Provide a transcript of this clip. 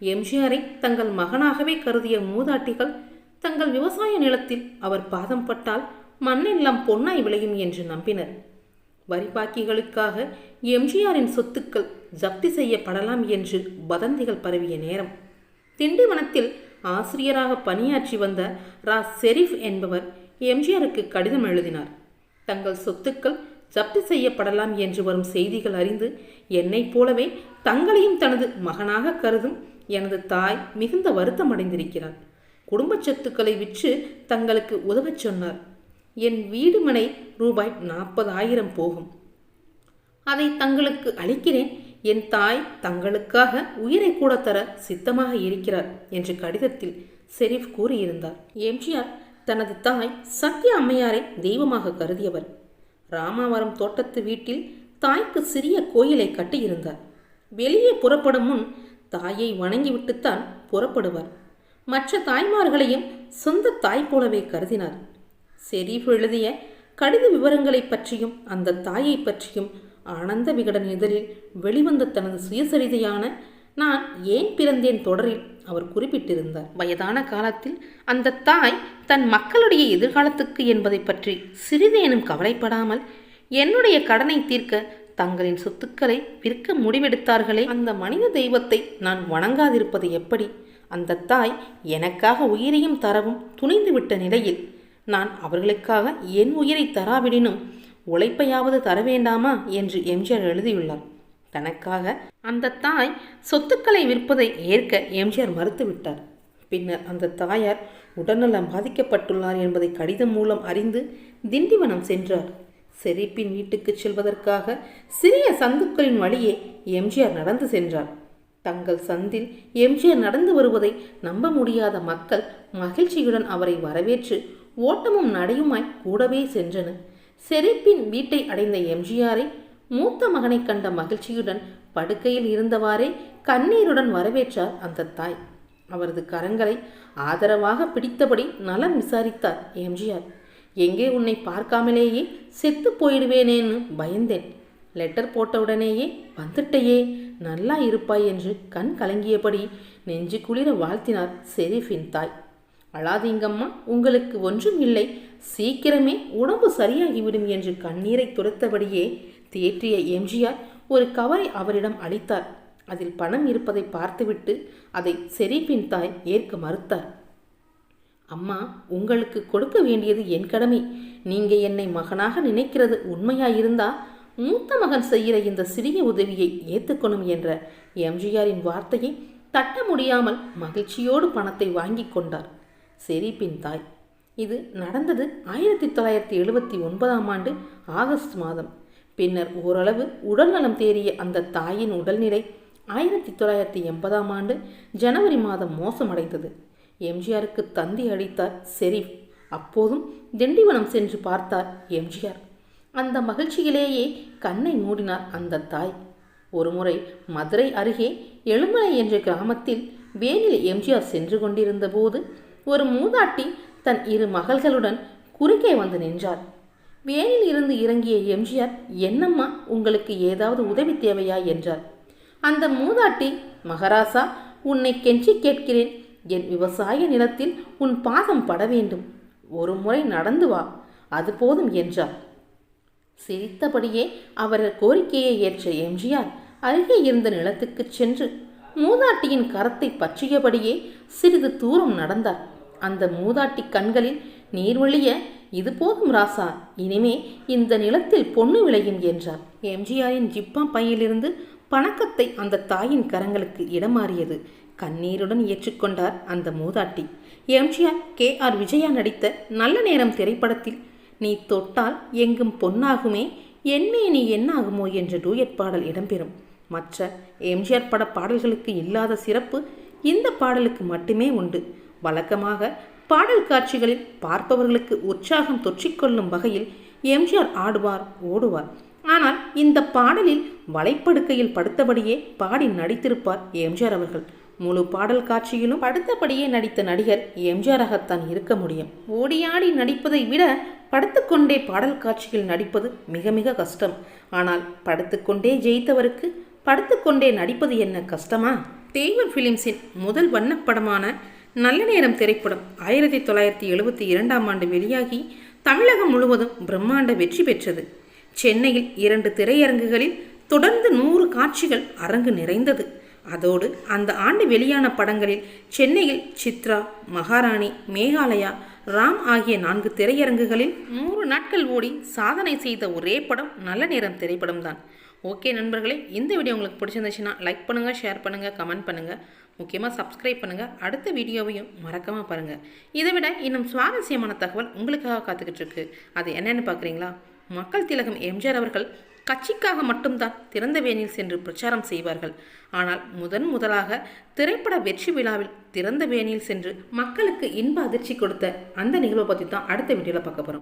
எம்ஜிஆரை தங்கள் மகனாகவே கருதிய மூதாட்டிகள் தங்கள் விவசாய நிலத்தில் அவர் பாதம் பட்டால் மண்ணெல்லாம் பொன்னாய் விளையும் என்று நம்பினர். வரிபாக்கிகளுக்காக எம்ஜிஆரின் சொத்துக்கள் ஜப்தி செய்யப்படலாம் என்று வதந்திகள் பரவிய நேரம். திண்டிவனத்தில் ஆசிரியராக பணியாற்றி வந்த ரா. செரீஃப் என்பவர் எம்ஜிஆருக்கு கடிதம் எழுதினார். தங்கள் சொத்துக்கள் ஜப்தி செய்யப்படலாம் என்று வரும் செய்திகள் அறிந்து என்னைப் போலவே தங்களையும் தனது மகனாக கருதும் எனது தாய் மிகுந்த வருத்தம் அடைந்திருக்கிறார் குடும்ப சொத்துக்களை விற்று தங்களுக்கு உதவச் சொன்னார். என் வீடு மனை ரூபாய் நாற்பதாயிரம் போகும். அதை தங்களுக்கு அளிக்கிறேன். என் தாய் தங்களுக்காக உயிரை கூட தர சித்தமாக இருக்கிறார் என்று கடிதத்தில் செரீப் கூறியிருந்தார். எம்ஜிஆர் தனது தாய் சத்யா அம்மையாரை தெய்வமாக கருதியவர். ராமாவரம் தோட்டத்து வீட்டில் தாய்க்கு சிறிய கோயிலை கட்டியிருந்தார். வெளியே புறப்படும் முன் தாயை வணங்கிவிட்டுத்தான் புறப்படுவார். மற்ற தாய்மார்களையும் சொந்த தாய் போலவே கருதினார். செரீஃப் எழுதிய கடித விவரங்களைப் பற்றியும் அந்த தாயை பற்றியும் ஆனந்த விகடன் இதழில் வெளிவந்த தனது சுயசரிதையான நான் ஏன் பிறந்தேன்? தொடரில் அவர் குறிப்பிட்டிருந்தார். வயதான காலத்தில் அந்த தாய் தன் மக்களுடைய எதிர்காலத்துக்கு என்பதை பற்றி சிறிதேனும் கவலைப்படாமல் என்னுடைய கடனை தீர்க்க தங்களின் சொத்துக்களை விற்க முடிவெடுத்தார்களே. அந்த மனித தெய்வத்தை நான் வணங்காதிருப்பது எப்படி? அந்த தாய் எனக்காக உயிரையும் தரவும் துணிந்துவிட்ட நிலையில் நான் அவர்களுக்காக என் உயிரை தராவிடினும் உழைப்பையாவது தர வேண்டாமா என்று எம்ஜிஆர் எழுதியுள்ளார். தனக்காக அந்த தாய் சொத்துக்களை விற்பதை ஏற்க எம்ஜிஆர் மறுத்துவிட்டார். பின்னர் அந்த தாயார் உடல்நலம் பாதிக்கப்பட்டுள்ளார் என்பதை கடிதம் மூலம் அறிந்து திண்டிவனம் சென்றார். செரிப்பின் வீட்டுக்கு செல்வதற்காக சிறிய சந்துக்களின் வழியே எம்ஜிஆர் நடந்து சென்றார். தங்கள் சந்தில் எம்ஜிஆர் நடந்து வருவதை நம்ப முடியாத மக்கள் மகிழ்ச்சியுடன் அவரை வரவேற்று ஓட்டமும் நடையுமாய் கூடவே சென்றனர். செரிப்பின் வீட்டை அடைந்த எம்ஜிஆரை மூத்த மகனை கண்ட மகிழ்ச்சியுடன் படுக்கையில் இருந்தவாறே கண்ணீருடன் வரவேற்றார் அந்த தாய். அவரது கரங்களை ஆதரவாக பிடித்தபடி நலம் விசாரித்தார் எம்ஜிஆர். எங்கே உன்னை பார்க்காமலேயே செத்து போயிடுவேனேன்னு பயந்தேன். லெட்டர் போட்டவுடனேயே வந்துட்டையே நல்லா இருப்பாய் என்று கண் கலங்கியபடி நெஞ்சு குளிர வாழ்த்தினார் செரிஃபின் தாய். அழாதீங்கம்மா உங்களுக்கு ஒன்றும் இல்லை. சீக்கிரமே உடம்பு சரியாகிவிடும் என்று கண்ணீரை துரத்தபடியே தேற்றிய எம்ஜிஆர் ஒரு கவரை அவரிடம் அளித்தார். அதில் பணம் இருப்பதை பார்த்துவிட்டு அதை செரீப்பின் தாய் ஏற்க மறுத்தார். அம்மா உங்களுக்கு கொடுக்க வேண்டியது என் கடமை. நீங்க என்னை மகனாக நினைக்கிறது உண்மையாயிருந்தா மூத்த மகன் செய்கிற இந்த சிறிய உதவியை ஏற்றுக்கணும் என்ற எம்ஜிஆரின் வார்த்தையை தட்ட முடியாமல் மகிழ்ச்சியோடு பணத்தை வாங்கி கொண்டார். செரிப்பின் தாய். இது நடந்தது ஆயிரத்தி தொள்ளாயிரத்தி எழுபத்தி ஒன்பதாம் ஆண்டு ஆகஸ்ட் மாதம். பின்னர் ஓரளவு உடல்நலம் தேறிய அந்த தாயின் உடல்நிலை ஆயிரத்தி தொள்ளாயிரத்தி எண்பதாம் ஆண்டு ஜனவரி மாதம் மோசமடைந்தது. எம்ஜிஆருக்கு தந்தி அளித்தார் செரீப் அப்போதும் திண்டிவனம் சென்று பார்த்தார் எம்ஜிஆர். அந்த மகிழ்ச்சியிலேயே கண்ணை மூடினார் அந்த தாய். ஒருமுறை மதுரை அருகே எழுமலை என்ற கிராமத்தில் வேனில் எம்ஜிஆர் சென்று கொண்டிருந்த போது ஒரு மூதாட்டி தன் இரு மகள்களுடன் குறுக்கே வந்து நின்றார் வேனில் இருந்து இறங்கிய எம்ஜிஆர் என்னம்மா உங்களுக்கு ஏதாவது உதவி தேவையா? என்றார். அந்த மூதாட்டி மகராசா உன்னை கெஞ்சி கேட்கிறேன். என் விவசாய நிலத்தில் உன் பாதம் பட வேண்டும். ஒரு முறை நடந்து வா அது போதும் என்றார். சிரித்தபடியே அவர் கோரிக்கையை ஏற்ற எம்ஜிஆர் அருகே இருந்த நிலத்துக்கு சென்று மூதாட்டியின் கரத்தை பற்றியபடியே சிறிது தூரம் நடந்தார். அந்த மூதாட்டி கண்களில் நீர்வழிய இது போதும் ராசா இனிமே இந்த நிலத்தில் பொண்ணு விளையும் என்றார். எம்ஜிஆரின் ஜிப்பா பையிலிருந்து பணக்கத்தை அந்த தாயின் கரங்களுக்கு இடமாறியது. கண்ணீருடன் ஏற்றுக்கொண்டார் அந்த மூதாட்டி. எம்ஜிஆர் கே. ஆர். விஜயா நடித்த நல்ல நேரம் திரைப்படத்தில் நீ தொட்டால் எங்கும் பொன்னாகுமே என்மே நீ என்னாகுமோ என்ற டூயட் பாடல் இடம்பெறும். மற்ற எம்ஜிஆர் பட பாடல்களுக்கு இல்லாத சிறப்பு இந்த பாடலுக்கு மட்டுமே உண்டு. வழக்கமாக பாடல் காட்சிகளில் பார்ப்பவர்களுக்கு உற்சாகம் தொற்றிக்கொள்ளும் வகையில் எம்ஜிஆர் ஆடுவார் ஓடுவார். ஆனால் இந்த பாடலில் வலைப்படுக்கையில் படுத்தபடியே பாடி நடித்திருப்பார் எம்ஜிஆர் அவர்கள். முழு பாடல் காட்சியிலும் படுத்தபடியே நடித்த நடிகர் எம்ஜிஆராகத்தான் இருக்க முடியும். ஓடியாடி நடிப்பதை விட படுத்துக்கொண்டே பாடல் காட்சியில் நடிப்பது மிக மிக கஷ்டம். ஆனால் படுத்துக்கொண்டே ஜெயித்தவருக்கு படுத்துக்கொண்டே நடிப்பது என்ன கஷ்டமா? தேவர் ஃபிலிம்ஸின் முதல் வண்ணப்படமான நல்ல நேரம் திரைப்படம் ஆயிரத்தி தொள்ளாயிரத்தி எழுபத்தி இரண்டாம் ஆண்டு வெளியாகி தமிழகம் முழுவதும் பிரம்மாண்ட வெற்றி பெற்றது. சென்னையில் இரண்டு திரையரங்குகளில் தொடர்ந்து நூறு காட்சிகள் அரங்கு நிறைந்தது. அதோடு அந்த ஆண்டு வெளியான படங்களில் சென்னையில் சித்ரா மகாராணி மேகாலயா ராம் ஆகிய நான்கு திரையரங்குகளில் நூறு நாட்கள் ஓடி சாதனை செய்த ஒரே படம் நல்ல நேரம் திரைப்படம் தான் ஓகே நண்பர்களே இந்த வீடியோ உங்களுக்கு பிடிச்சிருந்துச்சுன்னா லைக் பண்ணுங்கள் ஷேர் பண்ணுங்கள் கமெண்ட் பண்ணுங்கள் முக்கியமாக சப்ஸ்கிரைப் பண்ணுங்கள் அடுத்த வீடியோவையும் மறக்காமல் பாருங்கள் இதை விட இன்னும் சுவாரஸ்யமான தகவல் உங்களுக்காக காத்துக்கிட்டு இருக்கு. அது என்னென்னு பார்க்குறீங்களா? மக்கள் திலகம் எம்ஜிஆர் அவர்கள் கட்சிக்காக மட்டும்தான் திறந்த வேனில் சென்று பிரச்சாரம் செய்வார்கள். ஆனால் முதன் முதலாக திரைப்பட வெற்றி விழாவில் திறந்த வேனில் சென்று மக்களுக்கு இன்ப அதிர்ச்சி கொடுத்த அந்த நிகழ்வை பற்றி தான் அடுத்த வீடியோவில் பார்க்க போகிறோம்